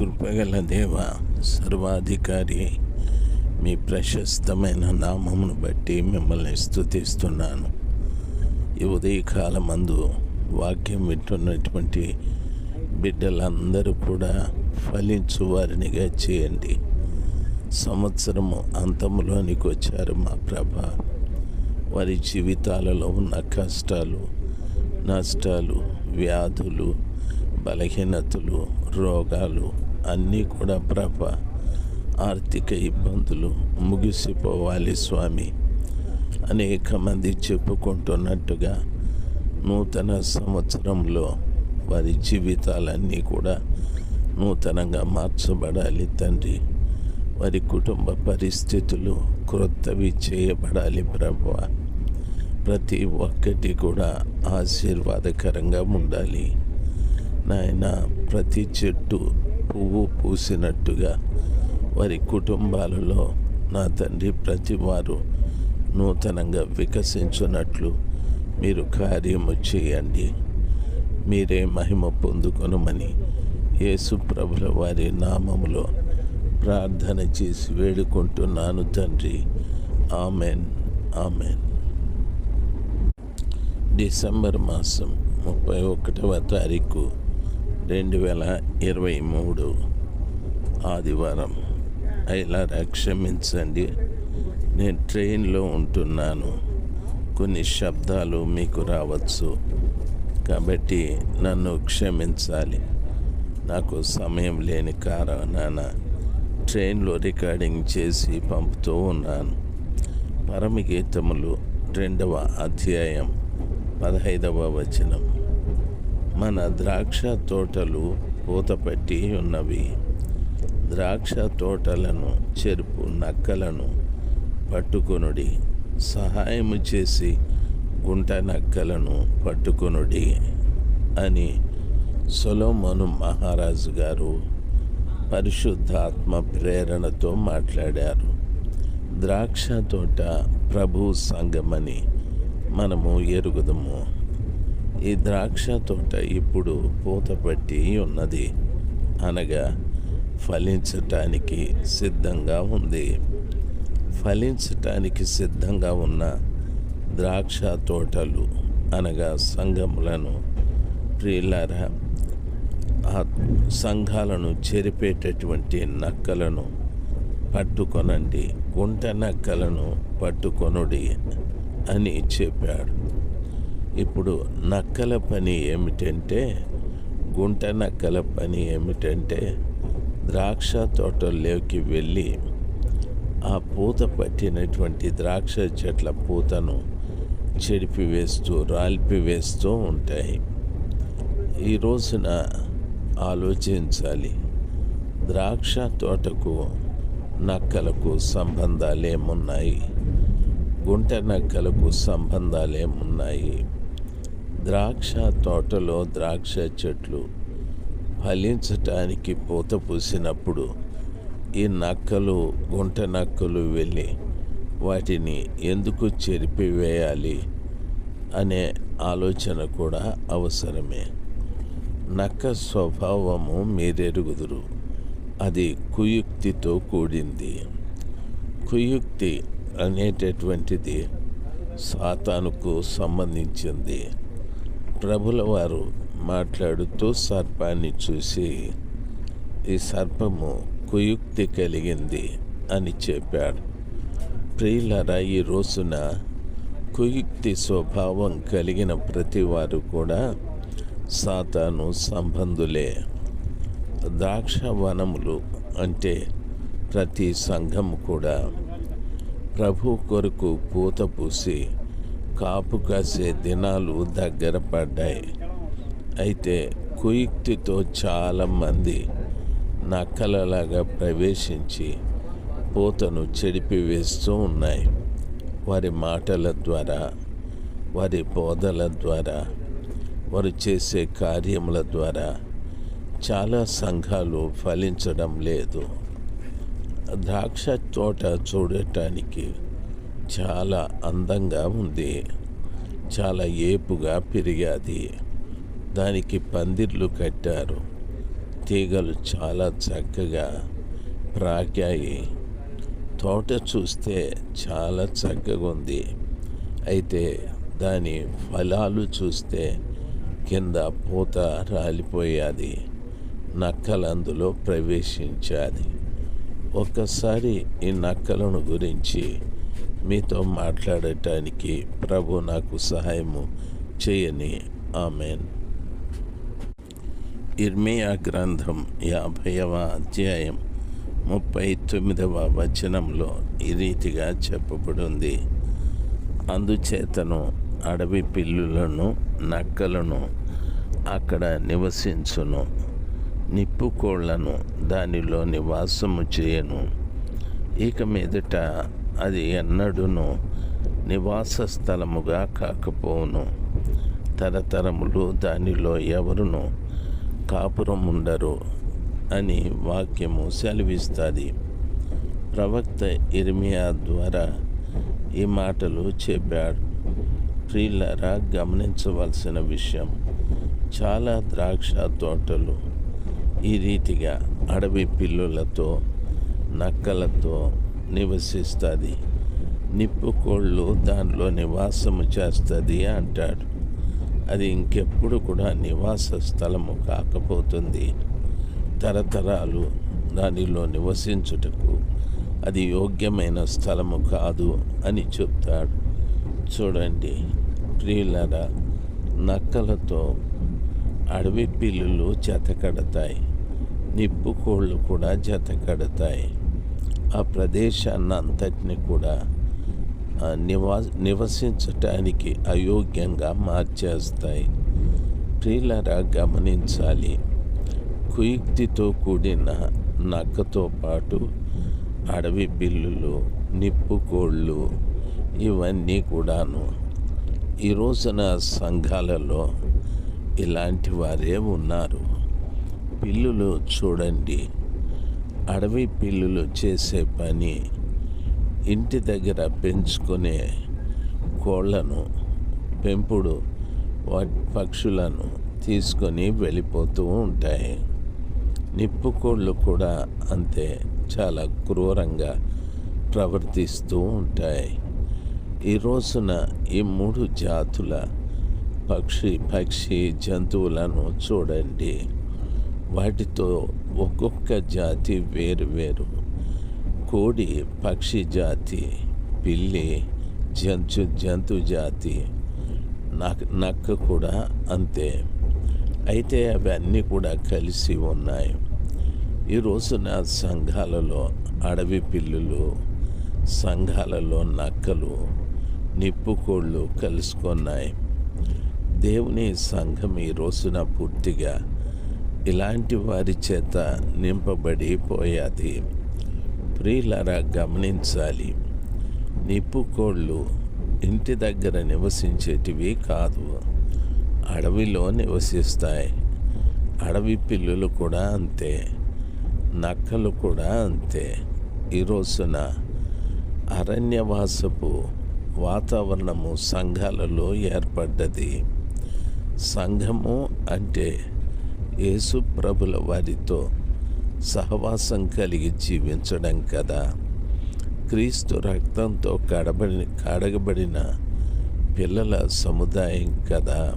కృపగల దేవ సర్వాధికారి మీ ప్రశస్తమైన నామమును బట్టి మిమ్మల్ని స్థుతిస్తున్నాను ఈ ఉదయకాలమందు వాక్యం వింటున్నటువంటి బిడ్డలందరూ కూడా ఫలించు వారినిగా చేయండి. సంవత్సరము అంతంలోనికి వచ్చారు మా ప్రభ. వారి జీవితాలలో ఉన్న కష్టాలు నష్టాలు వ్యాధులు బలహీనతలు రోగాలు అన్నీ కూడా ప్రభ. ఆర్థిక ఇబ్బందులు ముగిసిపోవాలి స్వామి. అనేక మంది చెప్పుకుంటున్నట్టుగా నూతన సంవత్సరంలో వారి జీవితాలన్నీ కూడా నూతనంగా మార్చబడాలి తండ్రి. వారి కుటుంబ పరిస్థితులు క్రొత్తవి చేయబడాలి ప్రభు. ప్రతి ఒక్కటి కూడా ఆశీర్వాదకరంగా ఉండాలి. నాయన ప్రతి చెట్టు పువ్వు పూసినట్టుగా వారి కుటుంబాలలో నా తండ్రి ప్రతి వారు నూతనంగా వికసించున్నట్లు మీరు కార్యము చేయండి. మీరే మహిమ పొందుకొనమని యేసు ప్రభుల వారి నామములో ప్రార్థన చేసి వేడుకుంటున్నాను తండ్రి. ఆమెన్. ఆమెన్. డిసెంబర్ మాసం ముప్పై ఒకటవ తారీఖు రెండు వేల ఇరవై మూడు ఆదివారం. ఇలా క్షమించండి నేను ట్రైన్లో ఉంటున్నాను. కొన్ని శబ్దాలు మీకు రావచ్చు. కాబట్టి నన్ను క్షమించాలి. నాకు సమయం లేని కారణాన ట్రైన్లో రికార్డింగ్ చేసి పంపుతూ ఉన్నాను. పరమగీతములు రెండవ అధ్యాయం పదహైదవ వచనం. మన ద్రాక్ష తోటలు పూతపట్టి ఉన్నవి. ద్రాక్ష తోటలను చెరుపు నక్కలను పట్టుకొనుడి. సహాయము చేసి గుంట నక్కలను పట్టుకొనుడి అని సొలోమోను మహారాజు గారు పరిశుద్ధాత్మ ప్రేరణతో మాట్లాడారు. ద్రాక్ష తోట ప్రభు సంగమని మనము ఎరుగుదము. ఈ ద్రాక్ష తోట ఇప్పుడు పూతపట్టి ఉన్నది. అనగా ఫలించటానికి సిద్ధంగా ఉంది. ఫలించటానికి సిద్ధంగా ఉన్న ద్రాక్ష తోటలు అనగా సంఘములను ప్రియులారా ఆ సంఘాలను చెరిపేటటువంటి నక్కలను పట్టుకొనండి. గుంట నక్కలను పట్టుకొనుడి అని చెప్పాడు. ఇప్పుడు నక్కల పని ఏమిటంటే గుంట నక్కల పని ఏమిటంటే ద్రాక్ష తోటల్లోకి వెళ్ళి ఆ పూత పట్టినటువంటి ద్రాక్ష చెట్ల పూతను చెడిపివేస్తూ రాల్పివేస్తూ ఉంటాయి. ఈ రోజున ఆలోచించాలి. ద్రాక్ష తోటకు నక్కలకు సంబంధాలేమున్నాయి? గుంట నక్కలకు సంబంధాలేమున్నాయి? ద్రాక్ష తోటలో ద్రాక్ష చెట్లు ఫలించటానికి పూత పూసినప్పుడు ఈ నక్కలు గుంట నక్కలు వెళ్ళి వాటిని ఎందుకు చెరిపివేయాలి అనే ఆలోచన కూడా అవసరమే. నక్క స్వభావము మీరెరుగుదురు అది కుయుక్తితో కూడింది. కుయుక్తి అనేటటువంటిది సాతానుకు సంబంధించింది. ప్రభుల వారు మాట్లాడుతూ సర్పాన్ని చూసి ఈ సర్పము కుయుక్తి కలిగింది అని చెప్పాడు. ప్రియులరా ఈ రోజున కుయుక్తి స్వభావం కలిగిన ప్రతి వారు కూడా సాతాను సంబంధులే. ద్రాక్ష వనములు అంటే ప్రతి సంఘం కూడా ప్రభు కొరకు పూత పూసి కాపు కాసే దినాలు దగ్గర పడ్డాయి. అయితే కుయుక్తితో చాలామంది నక్కలలాగా ప్రవేశించి పూతను చెడిపివేస్తూ ఉన్నాయి. వారి మాటల ద్వారా వారి బోధల ద్వారా వారు చేసే కార్యముల ద్వారా చాలా సంఘాలు ఫలించడం లేదు. ద్రాక్ష తోట చూడటానికి చాలా అందంగా ఉంది. చాలా ఏపుగా పెరిగాది. దానికి పందిర్లు కట్టారు. తీగలు చాలా చక్కగా ప్రాకాయి. తోట చూస్తే చాలా చక్కగా ఉంది. అయితే దాని ఫలాలు చూస్తే కింద పూత రాలిపోయాది. నక్కలు అందులో ప్రవేశించాది. ఒక్కసారి ఈ నక్కలను గురించి మీతో మాట్లాడటానికి ప్రభు నాకు సహాయము చేయని. ఆమెన్. ఇర్మియా గ్రంథం యాభైవ అధ్యాయం ముప్పై తొమ్మిదవ వచనంలో ఈ రీతిగా చెప్పబడింది. అందుచేతను అడవి పిల్లులను నక్కలను అక్కడ నివసించును. నిప్పుకోళ్ళను దానిలో నివాసము చేయను. ఇక మీదట అది ఎన్నడూను నివాస స్థలముగా కాకపోవును. తరతరములు దానిలో ఎవరును కాపురం ఉండరు అని వాక్యము సెలవిస్తుంది. ప్రవక్త ఇర్మియా ద్వారా ఈ మాటలు చెప్పాడు. ప్రియులరా గమనించవలసిన విషయం చాలా ద్రాక్ష తోటలు. ఈ రీతిగా అడవి పిల్లులతో నక్కలతో నివసిస్తుంది. నిప్పుకోళ్ళు దానిలో నివాసము చేస్తుంది అంటాడు. అది ఇంకెప్పుడు కూడా నివాస స్థలము కాకపోతుంది. తరతరాలు దానిలో నివసించుటకు అది యోగ్యమైన స్థలము కాదు అని చెప్తాడు. చూడండి ప్రియులరా నక్కలతో అడవి పిల్లులు జతకడతాయి. నిప్పు కోళ్ళు కూడా జతకడతాయి. ఆ ప్రదేశాన్ని అంతటిని కూడా నివా నివసించటానికి అయోగ్యంగా మార్చేస్తాయి. ప్రియులరా గమనించాలి. కుయుక్తితో కూడిన నక్కతో పాటు అడవి బిల్లులు నిప్పుకోళ్ళు ఇవన్నీ కూడాను ఈ రోజున సంఘాలలో ఇలాంటి వారే ఉన్నారు. పిల్లులు చూడండి. అడవి పిల్లులు చేసే పని ఇంటి దగ్గర పెంచుకునే కోళ్ళను పెంపుడు వాటి పక్షులను తీసుకొని వెళ్ళిపోతూ ఉంటాయి. నిప్పుకోళ్ళు కూడా అంతే చాలా క్రూరంగా ప్రవర్తిస్తూ ఉంటాయి. ఈ రోజున ఈ మూడు జాతుల పక్షి పక్షి జంతువులను చూడండి. వాటితో ఒక్కొక్క జాతి వేరు వేరు. కోడి పక్షి జాతి పిల్లి జంతు జంతు. జాతి నక్క కూడా అంతే. అయితే అవన్నీ కూడా కలిసి ఉన్నాయి. ఈ రోజున సంఘాలలో అడవి పిల్లులు సంఘాలలో నక్కలు నిప్పుకోళ్ళు కలుసుకున్నాయి. దేవుని సంఘం ఈ రోజున పూర్తిగా ఇలాంటి వారి చేత నింపబడిపోయాది. ప్రియులరా గమనించాలి. నిప్పుకోళ్ళు ఇంటి దగ్గర నివసించేటివి కాదు. అడవిలో నివసిస్తాయి. అడవి పిల్లులు కూడా అంతే. నక్కలు కూడా అంతే. ఈ రోజున అరణ్యవాసపు వాతావరణము సంఘాలలో ఏర్పడ్డది. సంఘము అంటే యేసుప్రభుల వారితో సహవాసం కలిగి జీవించడం కదా. క్రీస్తు రక్తంతో కడబడి కడగబడిన పిల్లల సముదాయం కదా.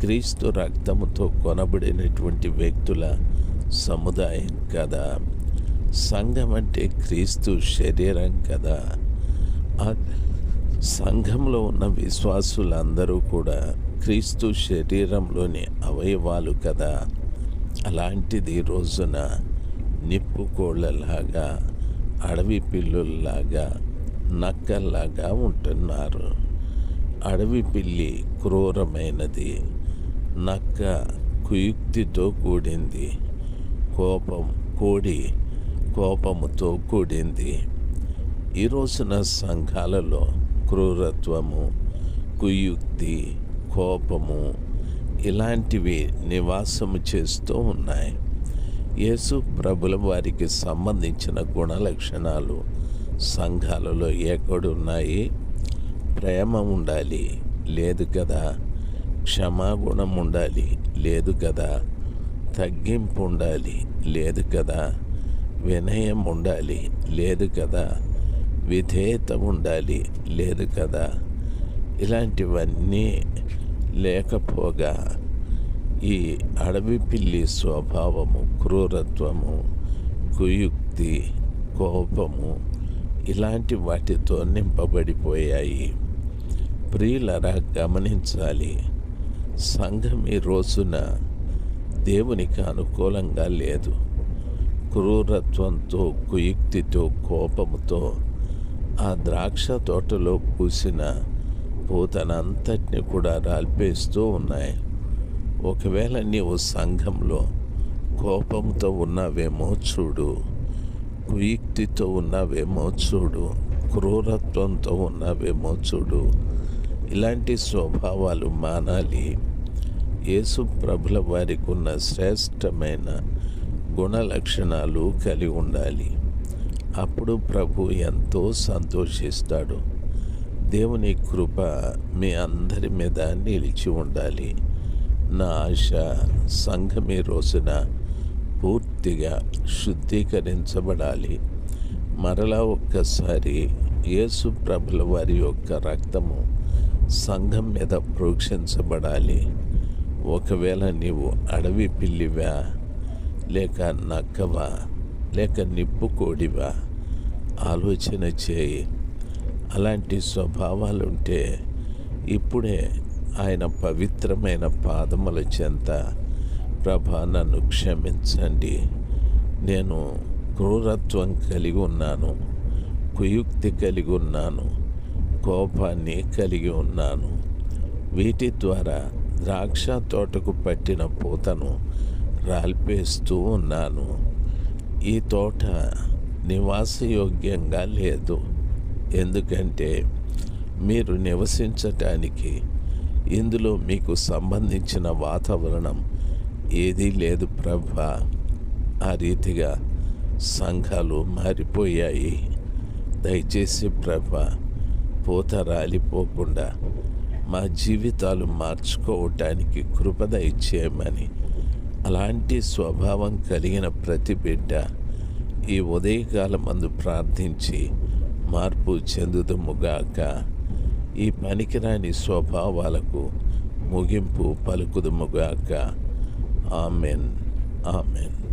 క్రీస్తు రక్తముతో కొనబడినటువంటి వ్యక్తుల సముదాయం కదా. సంఘం అంటే క్రీస్తు శరీరం కదా. ఆ సంఘంలో ఉన్న విశ్వాసులందరూ కూడా క్రీస్తు శరీరంలోని అవయవాలు కదా. అలాంటిది రోజున నిప్పుకోళ్ళలాగా అడవి పిల్లుల్లాగా నక్కల్లాగా ఉంటున్నారు. అడవి పిల్లి క్రూరమైనది నక్క కుయుక్తితో కూడింది కోపం కోడి కోపముతో కూడింది. ఈ రోజున సంఘాలలో క్రూరత్వము కుయుక్తి కోపము ఇలాంటివి నివాసము చేస్తూ ఉన్నాయి. యేసు ప్రభుల వారికి సంబంధించిన గుణ లక్షణాలు సంఘాలలో ఎక్కడున్నాయి? ప్రేమ ఉండాలి లేదు కదా? క్షమాగుణం ఉండాలి లేదు కదా? తగ్గింపు ఉండాలి లేదు కదా? వినయం ఉండాలి లేదు కదా? విధేయత ఉండాలి లేదు కదా? ఇలాంటివన్నీ లేకపోగా ఈ అడవి పిల్లి స్వభావము క్రూరత్వము కుయుక్తి కోపము ఇలాంటి వాటితో నింపబడిపోయాయి. ప్రియులరా గమనించాలి. సంఘం ఈ రోజున దేవునికి అనుకూలంగా లేదు. క్రూరత్వంతో కుయుక్తితో కోపముతో ఆ ద్రాక్ష తోటలో పూసిన వాటిని కూడా రాల్పేస్తూ ఉన్నాయి. ఒకవేళ నీవు సంఘంలో కోపంతో ఉన్నావేమో చూడు కుయుక్తితో ఉన్నావేమో చూడు క్రూరత్వంతో ఉన్నావేమో చూడు ఇలాంటి స్వభావాలు మానాలి. యేసు ప్రభుల వారికి ఉన్న శ్రేష్టమైన గుణ లక్షణాలు కలిగి ఉండాలి. అప్పుడు ప్రభు ఎంతో సంతోషిస్తాడు. దేవుని కృప మీ అందరి మీద నిలిచి ఉండాలి. నా ఆశ సంఘం ఈ రోజున పూర్తిగా శుద్ధీకరించబడాలి. మరలా ఒక్కసారి యేసు ప్రభుల వారి యొక్క రక్తము సంఘం మీద ప్రోక్షించబడాలి. ఒకవేళ నీవు అడవి పిల్లివా లేక నక్కవా లేక నిప్పు కోడివా ఆలోచన చేయి. అలాంటి స్వభావాలుంటే ఇప్పుడే ఆయన పవిత్రమైన పాదముల చెంత ప్రభా నన్ను క్షమించండి. నేను క్రూరత్వం కలిగి ఉన్నాను కుయుక్తి కలిగి ఉన్నాను కోపాన్ని కలిగి ఉన్నాను. వీటి ద్వారా ద్రాక్ష తోటకు పట్టిన పూతను రాల్పేస్తూ ఉన్నాను. ఈ తోట నివాసయోగ్యంగా లేదు. ఎందుకంటే మీరు నివసించటానికి ఇందులో మీకు సంబంధించిన వాతావరణం ఏదీ లేదు ప్రభ. ఆ రీతిగా సంఘాలు మారిపోయాయి. దయచేసి ప్రభ పూత రాలిపోకుండా మా జీవితాలు మార్చుకోవటానికి కృపద ఇచ్చేయమని అలాంటి స్వభావం కలిగిన ప్రతి బిడ్డ ఈ ఉదయకాలం మందు ప్రార్థించి మార్పు చెందుదుముగాక ఈ పనికిరాని స్వభావాలకు ముగింపు పలుకుదుముగాక ఆమెన్. ఆమెన్.